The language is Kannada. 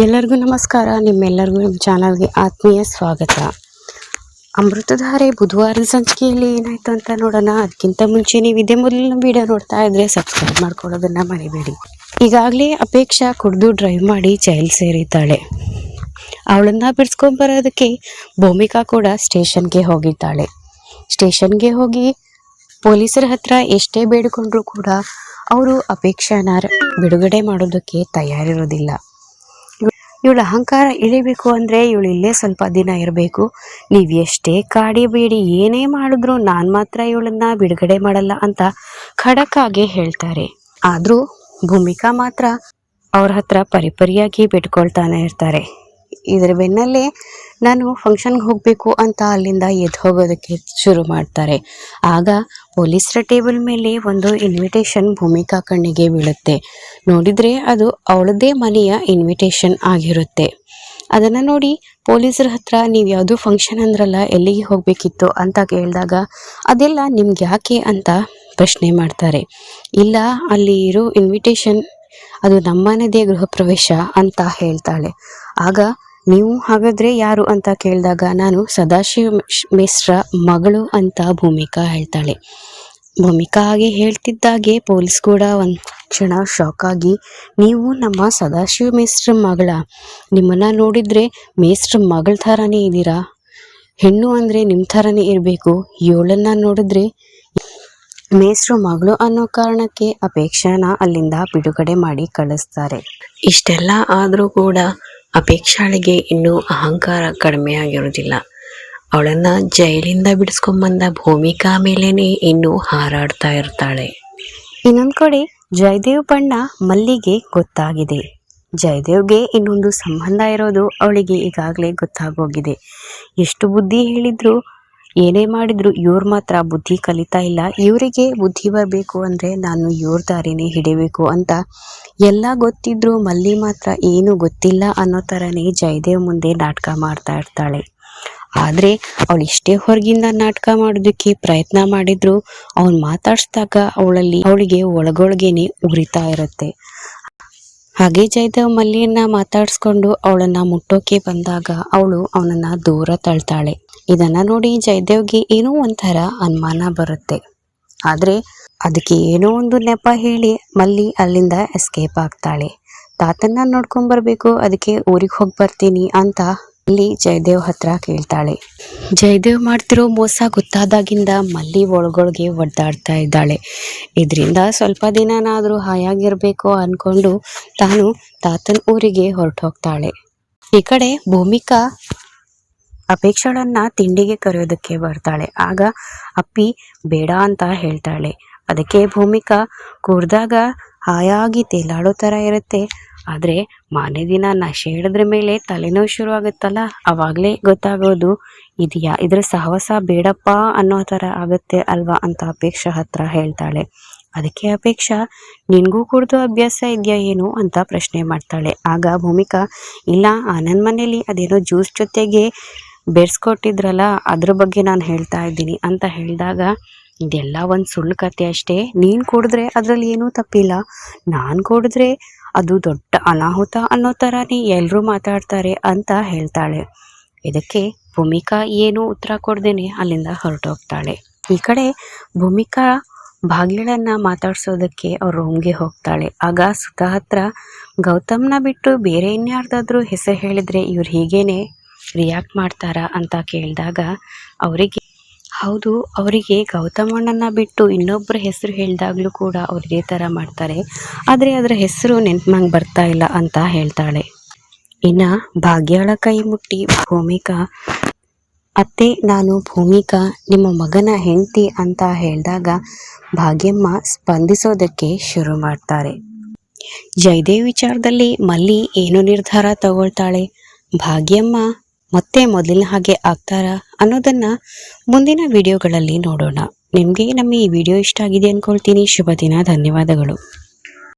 ಎಲ್ಲರಿಗೂ ನಮಸ್ಕಾರ. ನಿಮ್ಮೆಲ್ಲರಿಗೂ ನಮ್ಮ ಚಾನಲ್ಗೆ ಆತ್ಮೀಯ ಸ್ವಾಗತ. ಅಮೃತಧಾರೆ ಬುಧವಾರದ ಸಂಚಿಕೆಯಲ್ಲಿ ಏನಾಯಿತು ಅಂತ ನೋಡೋಣ. ಅದಕ್ಕಿಂತ ಮುಂಚೆ ನೀವು ಇದೇ ಮೊದಲಿನ ವಿಡಿಯೋ ನೋಡ್ತಾ ಇದ್ರೆ ಸಬ್ಸ್ಕ್ರೈಬ್ ಮಾಡ್ಕೊಳ್ಳೋದನ್ನ ಮರಿಬೇಡಿ. ಈಗಾಗಲೇ ಅಪೇಕ್ಷಾ ಕುಡಿದು ಡ್ರೈವ್ ಮಾಡಿ ಜೈಲ್ ಸೇರಿದ್ದಾಳೆ. ಅವಳನ್ನ ಬಿಡಿಸ್ಕೊಂಡ್ ಬರೋದಕ್ಕೆ ಭೂಮಿಕಾ ಕೂಡ ಸ್ಟೇಷನ್ಗೆ ಹೋಗಿದ್ದಾಳೆ. ಸ್ಟೇಷನ್ಗೆ ಹೋಗಿ ಪೊಲೀಸರ ಹತ್ರ ಎಷ್ಟೇ ಬೇಡಿಕೊಂಡ್ರೂ ಕೂಡ ಅವರು ಅಪೇಕ್ಷಾನ ಬಿಡುಗಡೆ ಮಾಡೋದಕ್ಕೆ ತಯಾರಿರೋದಿಲ್ಲ. ಇವಳ ಅಹಂಕಾರ ಇಳಿಬೇಕು ಅಂದರೆ ಇವಳು ಇಲ್ಲೇ ಸ್ವಲ್ಪ ದಿನ ಇರಬೇಕು. ನೀವು ಎಷ್ಟೇ ಕಾಡಿಬೇಡಿ ಏನೇ ಮಾಡಿದ್ರು ನಾನು ಮಾತ್ರ ಇವಳನ್ನ ಬಿಡುಗಡೆ ಮಾಡಲ್ಲ ಅಂತ ಖಡಕ್ ಆಗಿ ಹೇಳ್ತಾರೆ. ಆದರೂ ಭೂಮಿಕಾ ಮಾತ್ರ ಅವ್ರ ಹತ್ರ ಪರಿಪರಿಯಾಗಿ ಬಿಟ್ಕೊಳ್ತಾನೆ ಇರ್ತಾರೆ. ಇದರ ಬೆನ್ನಲ್ಲೇ ನಾನು ಫಂಕ್ಷನ್ಗೆ ಹೋಗಬೇಕು ಅಂತ ಅಲ್ಲಿಂದ ಎದ್ದು ಹೋಗೋದಕ್ಕೆ ಶುರು ಮಾಡ್ತಾರೆ. ಆಗ ಪೊಲೀಸರ ಟೇಬಲ್ ಮೇಲೆ ಒಂದು ಇನ್ವಿಟೇಷನ್ ಭೂಮಿಕಾ ಕಣ್ಣಿಗೆ ಬೀಳುತ್ತೆ. ನೋಡಿದರೆ ಅದು ಅವಳದೇ ಮನೆಯ ಇನ್ವಿಟೇಷನ್ ಆಗಿರುತ್ತೆ. ಅದನ್ನು ನೋಡಿ ಪೊಲೀಸರ ಹತ್ರ ನೀವು ಯಾವುದು ಫಂಕ್ಷನ್ ಅಂದ್ರಲ್ಲ, ಎಲ್ಲಿಗೆ ಹೋಗಬೇಕಿತ್ತು ಅಂತ ಕೇಳಿದಾಗ ಅದೆಲ್ಲ ನಿಮ್ಗೆ ಯಾಕೆ ಅಂತ ಪ್ರಶ್ನೆ ಮಾಡ್ತಾರೆ. ಇಲ್ಲ, ಅಲ್ಲಿ ಇರೋ ಇನ್ವಿಟೇಷನ್ ಅದು ನಮ್ಮನೆದೇ ಗೃಹ ಪ್ರವೇಶ ಅಂತ ಹೇಳ್ತಾಳೆ. ಆಗ ನೀವು ಹಾಗಾದ್ರೆ ಯಾರು ಅಂತ ಕೇಳಿದಾಗ ನಾನು ಸದಾಶಿವ ಮಿಶ್- ಮಿಶ್ರ ಮಗಳು ಅಂತ ಭೂಮಿಕಾ ಹೇಳ್ತಾಳೆ. ಭೂಮಿಕಾ ಹಾಗೆ ಹೇಳ್ತಿದ್ದಾಗೆ ಪೊಲೀಸ್ ಕೂಡ ಒಂದು ಕ್ಷಣ ಶಾಕ್ ಆಗಿ, ನೀವು ನಮ್ಮ ಸದಾಶಿವ ಮೇಸ್ಟ್ರ ಮಗಳ. ನಿಮ್ಮನ್ನ ನೋಡಿದ್ರೆ ಮೇಸ್ಟ್ರ ಮಗಳ ಥರನೇ ಇದ್ದೀರಾ ಹೆಣ್ಣು ಅಂದರೆ ನಿಮ್ಮ ಥರನೇ ಇರಬೇಕು. ಏಳನ್ನು ನೋಡಿದ್ರೆ ಮೇಸ್ಟ್ರು ಮಗಳು ಅನ್ನೋ ಕಾರಣಕ್ಕೆ ಅಪೇಕ್ಷಾನ ಅಲ್ಲಿಂದ ಬಿಡುಗಡೆ ಮಾಡಿ ಕಳಿಸ್ತಾರೆ. ಇಷ್ಟೆಲ್ಲ ಆದರೂ ಕೂಡ ಅಪೇಕ್ಷಾಳಿಗೆ ಇನ್ನೂ ಅಹಂಕಾರ ಕಡಿಮೆ ಆಗಿರೋದಿಲ್ಲ ಅವಳನ್ನು ಜೈಲಿಂದ ಬಿಡಿಸ್ಕೊಂಬಂದ ಭೂಮಿಕಾ ಮೇಲೇನೆ ಇನ್ನೂ ಹಾರಾಡ್ತಾ ಇರ್ತಾಳೆ. ಇನ್ನೊಂದು ಕಡೆ ಜಯದೇವ್ ಬಣ್ಣ ಮಲ್ಲಿಗೆ ಗೊತ್ತಾಗಿದೆ. ಜಯದೇವ್ಗೆ ಇನ್ನೊಂದು ಸಂಬಂಧ ಇರೋದು ಅವಳಿಗೆ ಈಗಾಗಲೇ ಗೊತ್ತಾಗೋಗಿದೆ. ಎಷ್ಟು ಬುದ್ಧಿ ಹೇಳಿದ್ರು ಏನೇ ಮಾಡಿದ್ರು ಇವ್ರು ಮಾತ್ರ ಬುದ್ಧಿ ಕಲಿತಾ ಇಲ್ಲ. ಇವರಿಗೆ ಬುದ್ಧಿ ಬರಬೇಕು ಅಂದರೆ ನಾನು ಇವ್ರ ದಾರಿನೇ ಹಿಡಿಬೇಕು ಅಂತ ಎಲ್ಲ ಗೊತ್ತಿದ್ರು ಮಲ್ಲಿ ಮಾತ್ರ ಏನು ಗೊತ್ತಿಲ್ಲ ಅನ್ನೋ ಥರನೇ ಜಯದೇವ್ ಮುಂದೆ ನಾಟಕ ಮಾಡ್ತಾ ಇರ್ತಾಳೆ. ಆದರೆ ಅವಳು ಇಷ್ಟೇ ಹೊರಗಿಂದ ನಾಟಕ ಮಾಡೋದಕ್ಕೆ ಪ್ರಯತ್ನ ಮಾಡಿದ್ರು. ಅವನು ಮಾತಾಡಿಸಿದಾಗ ಅವಳಲ್ಲಿ, ಅವಳಿಗೆ ಒಳಗೊಳಗೇನೆ ಉರಿತಾ ಇರುತ್ತೆ. ಹಾಗೆ ಜಯದೇವ್ ಮಲ್ಲಿಯನ್ನ ಮಾತಾಡಿಸ್ಕೊಂಡು ಅವಳನ್ನ ಮುಟ್ಟೋಕೆ ಬಂದಾಗ ಅವಳು ಅವನನ್ನ ದೂರ ತಳ್ತಾಳೆ. ಇದನ್ನ ನೋಡಿ ಜಯದೇವ್ಗೆ ಏನೋ ಒಂಥರ ಅನುಮಾನ ಬರುತ್ತೆ. ಆದ್ರೆ ಅದಕ್ಕೆ ಏನೋ ಒಂದು ನೆಪ ಹೇಳಿ ಮಲ್ಲಿ ಅಲ್ಲಿಂದ ಎಸ್ಕೇಪ್ ಆಗ್ತಾಳೆ. ತಾತನ್ನ ನೋಡ್ಕೊಂಡ್ ಬರ್ಬೇಕು, ಅದಕ್ಕೆ ಊರಿಗೆ ಹೋಗಿ ಬರ್ತೀನಿ ಅಂತ ಅಲ್ಲಿ ಜಯದೇವ್ ಹತ್ರ ಕೇಳ್ತಾಳೆ. ಜಯದೇವ್ ಮಾಡ್ತಿರೋ ಮೋಸ ಗೊತ್ತಾದಾಗಿಂದ ಮಲ್ಲಿ ಒಳಗೊಳಗೆ ಒದ್ದಾಡ್ತಾ ಇದ್ದಾಳೆ. ಇದರಿಂದ ಸ್ವಲ್ಪ ದಿನನಾದರೂ ಹಾಯಾಗಿರಬೇಕು ಅನ್ಕೊಂಡು ತಾನು ತಾತನ ಊರಿಗೆ ಹೊರಟು ಹೋಗ್ತಾಳೆ ಈ ಕಡೆ ಭೂಮಿಕಾ ಅಪೇಕ್ಷಳನ್ನ ತಿಂಡಿಗೆ ಕರೆಯೋದಕ್ಕೆ ಬರ್ತಾಳೆ. ಆಗ ಅಪ್ಪಿ, ಬೇಡ ಅಂತ ಹೇಳ್ತಾಳೆ. ಅದಕ್ಕೆ ಭೂಮಿಕಾ ಕೂರ್ದಾಗ ಹಾಯಾಗಿ ತೇಲಾಡೋ ಥರ ಇರುತ್ತೆ. ಆದರೆ ಮಾನೇ ದಿನ ನಶೆ ಹಿಡಿದ್ರ ಮೇಲೆ ತಲೆನೋವು ಶುರು ಆಗುತ್ತಲ್ಲ ಅವಾಗಲೇ ಗೊತ್ತಾಗೋದು ಇದೆಯಾ ಇದ್ರ ಸಹವಾಸ ಬೇಡಪ್ಪ ಅನ್ನೋ ಥರ ಆಗುತ್ತೆ ಅಲ್ವಾ ಅಂತ ಅಪೇಕ್ಷಾ ಹತ್ರ ಹೇಳ್ತಾಳೆ. ಅದಕ್ಕೆ ಅಪೇಕ್ಷಾ, ನಿನಗೂ ಕುಡ್ದು ಅಭ್ಯಾಸ ಇದೆಯಾ ಏನು ಅಂತ ಪ್ರಶ್ನೆ ಮಾಡ್ತಾಳೆ. ಆಗ ಭೂಮಿಕಾ, ಇಲ್ಲ, ಆನಂದ್ ಮನೇಲಿ ಅದೇನೋ ಜ್ಯೂಸ್ ಜೊತೆಗೆ ಬೆರೆಸ್ಕೊಟ್ಟಿದ್ರಲ್ಲ, ಅದ್ರ ಬಗ್ಗೆ ನಾನು ಹೇಳ್ತಾ ಇದ್ದೀನಿ ಅಂತ ಹೇಳಿದಾಗ ಇದೆಲ್ಲ ಒಂದು ಸುಳ್ಳು ಕತೆ ಅಷ್ಟೇ. ನೀನು ಕೊಡಿದ್ರೆ ಅದರಲ್ಲಿ ಏನೂ ತಪ್ಪಿಲ್ಲ. ನಾನು ಕೊಡಿದ್ರೆ ಅದು ದೊಡ್ಡ ಅನಾಹುತ ಅನ್ನೋ ಥರನೇ ಎಲ್ಲರೂ ಮಾತಾಡ್ತಾರೆ ಅಂತ ಹೇಳ್ತಾಳೆ. ಇದಕ್ಕೆ ಭೂಮಿಕಾ ಏನು ಉತ್ತರ ಕೊಡ್ದೇನೆ ಅಲ್ಲಿಂದ ಹೊರಟೋಗ್ತಾಳೆ. ಈ ಕಡೆ ಭೂಮಿಕಾ ಬಾಗಿಲನ್ನು ಮಾತಾಡ್ಸೋದಕ್ಕೆ ಅವ್ರ ರೂಮ್ಗೆ ಹೋಗ್ತಾಳೆ. ಆಗ ಸುಧಾ ಹತ್ರ, ಗೌತಮ್ನ ಬಿಟ್ಟು ಬೇರೆ ಇನ್ಯಾರ್ದಾದ್ರೂ ಹೆಸರು ಹೇಳಿದ್ರೆ ಇವ್ರು ಹೀಗೇನೆ ರಿಯಾಕ್ಟ್ ಮಾಡ್ತಾರಾ ಅಂತ ಕೇಳಿದಾಗ ಅವರಿಗೆ ಹೌದು, ಅವರಿಗೆ ಗೌತಮಣ್ಣನ ಬಿಟ್ಟು ಇನ್ನೊಬ್ಬರ ಹೆಸರು ಹೇಳಿದಾಗಲೂ ಕೂಡ ಅವ್ರು ಇದೇ ಥರ ಮಾಡ್ತಾರೆ. ಆದರೆ ಅದರ ಹೆಸರು ನೆನ್ಪಂಗೆ ಬರ್ತಾ ಇಲ್ಲ ಅಂತ ಹೇಳ್ತಾಳೆ. ಇನ್ನು ಭಾಗ್ಯಳ ಕೈ ಮುಟ್ಟಿ ಭೂಮಿಕಾ? ಅತ್ತೆ, ನಾನು ಭೂಮಿಕಾ, ನಿಮ್ಮ ಮಗನ ಹೆಂಡತಿ ಅಂತ ಹೇಳಿದಾಗ ಭಾಗ್ಯಮ್ಮ ಸ್ಪಂದಿಸೋದಕ್ಕೆ ಶುರು ಮಾಡ್ತಾರೆ. ಜಯದೇವ್ ವಿಚಾರದಲ್ಲಿ ಮಲ್ಲಿ ಏನು ನಿರ್ಧಾರ ತಗೊಳ್ತಾಳೆ? ಭಾಗ್ಯಮ್ಮ ಮತ್ತೆ ಮೊದಲಿನ ಹಾಗೆ ಆಗ್ತಾರಾ ಅನ್ನೋದನ್ನ ಮುಂದಿನ ವಿಡಿಯೋಗಳಲ್ಲಿ ನೋಡೋಣ. ನಿಮಗೆ ನಮ್ಮ ಈ ವಿಡಿಯೋ ಇಷ್ಟ ಆಗಿದೆ ಅನ್ಕೊಳ್ತೀನಿ. ಶುಭ ದಿನ. ಧನ್ಯವಾದಗಳು.